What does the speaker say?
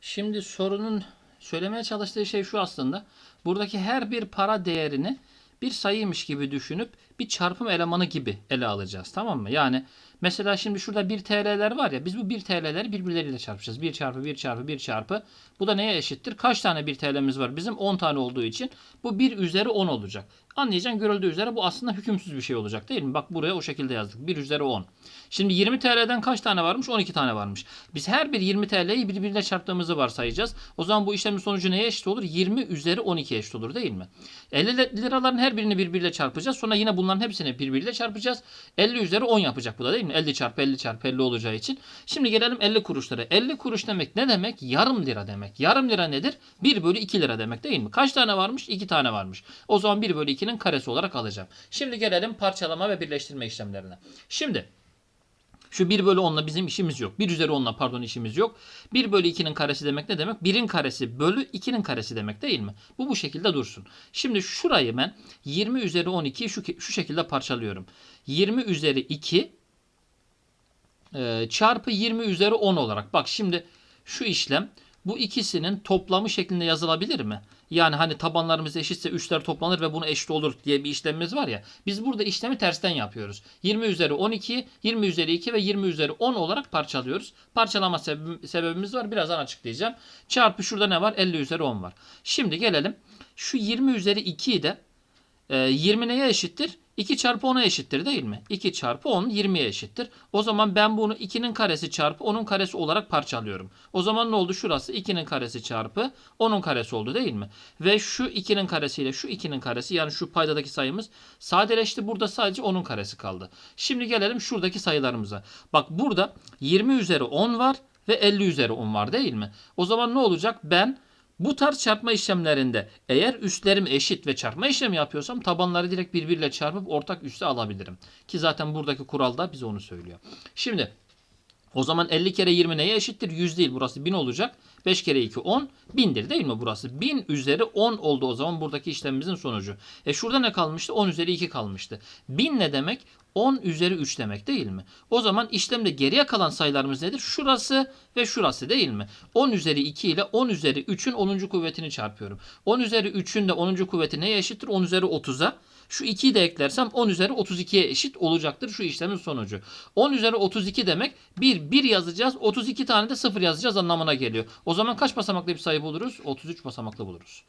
Şimdi sorunun söylemeye çalıştığı şey şu aslında. Buradaki her bir para değerini bir sayıymış gibi düşünüp bir çarpım elemanı gibi ele alacağız. Tamam mı? Yani mesela şimdi şurada 1 TL'ler var ya biz bu 1 TL'leri birbirleriyle çarpacağız. 1 çarpı 1 çarpı 1 çarpı. Bu da neye eşittir? Kaç tane 1 TL'miz var? Bizim 10 tane olduğu için bu 1 üzeri 10 olacak. Anlayacağın görüldüğü üzere bu aslında hükümsüz bir şey olacak değil mi? Bak buraya o şekilde yazdık. 1 üzeri 10. Şimdi 20 TL'den kaç tane varmış? 12 tane varmış. Biz her bir 20 TL'yi birbirine çarptığımızı varsayacağız. O zaman bu işlemin sonucu neye eşit olur? 20 üzeri 12 eşit olur değil mi? 50 liraların her birini birbiriyle çarpacağız. Sonra yine bunların hepsini birbiriyle çarpacağız. 50 üzeri 10 yapacak bu da değil mi? 50 çarpı 50 çarpı 50 olacağı için. Şimdi gelelim 50 kuruşlara. 50 kuruş demek ne demek? Yarım lira demek. Yarım lira nedir? 1 bölü 2 lira demek değil mi? Kaç tane varmış? 2 tane varmış. O zaman 1 bölü 2'nin karesi olarak alacağım. Şimdi gelelim parçalama ve birleştirme işlemlerine. Şimdi şu 1 bölü 10'la bizim işimiz yok. 1 üzeri 10'la pardon işimiz yok. 1 bölü 2'nin karesi demek ne demek? 1'in karesi bölü 2'nin karesi demek değil mi? Bu bu şekilde dursun. Şimdi şurayı ben 20 üzeri 12'yi şu, şu şekilde parçalıyorum. 20 üzeri 2 e, çarpı 20 üzeri 10 olarak. Bak şimdi şu işlem bu ikisinin toplamı şeklinde yazılabilir mi? Yani hani tabanlarımız eşitse üçler toplanır ve bunu eşit olur diye bir işlemimiz var ya. Biz burada işlemi tersten yapıyoruz. 20 üzeri 12, 20 üzeri 2 ve 20 üzeri 10 olarak parçalıyoruz. Parçalama sebebi- sebebimiz var. Birazdan açıklayacağım. Çarpı şurada ne var? 50 üzeri 10 var. Şimdi gelelim. Şu 20 üzeri 2'yi de e, 20 neye eşittir? 2 çarpı 10'a eşittir değil mi? 2 çarpı 10 20'ye eşittir. O zaman ben bunu 2'nin karesi çarpı 10'un karesi olarak parçalıyorum. O zaman ne oldu? Şurası 2'nin karesi çarpı 10'un karesi oldu değil mi? Ve şu 2'nin karesiyle şu 2'nin karesi yani şu paydadaki sayımız sadeleşti. Burada sadece 10'un karesi kaldı. Şimdi gelelim şuradaki sayılarımıza. Bak burada 20 üzeri 10 var ve 50 üzeri 10 var değil mi? O zaman ne olacak? Ben bu tarz çarpma işlemlerinde eğer üstlerim eşit ve çarpma işlemi yapıyorsam tabanları direkt birbiriyle çarpıp ortak üste alabilirim. Ki zaten buradaki kural da bize onu söylüyor. Şimdi o zaman 50 kere 20 neye eşittir? 100 değil. Burası 1000 olacak. 5 kere 2 10. 1000'dir değil mi burası? 1000 üzeri 10 oldu o zaman buradaki işlemimizin sonucu. E şurada ne kalmıştı? 10 üzeri 2 kalmıştı. 1000 ne demek? 10 üzeri 3 demek değil mi? O zaman işlemde geriye kalan sayılarımız nedir? Şurası ve şurası değil mi? 10 üzeri 2 ile 10 üzeri 3'ün 10. kuvvetini çarpıyorum. 10 üzeri 3'ün de 10. kuvveti neye eşittir? 10 üzeri 30'a. Şu 2'yi de eklersem 10 üzeri 32'ye eşit olacaktır şu işlemin sonucu. 10 üzeri 32 demek 1, 1 yazacağız. 32 tane de 0 yazacağız anlamına geliyor. O zaman kaç basamaklı bir sayı buluruz? 33 basamaklı buluruz.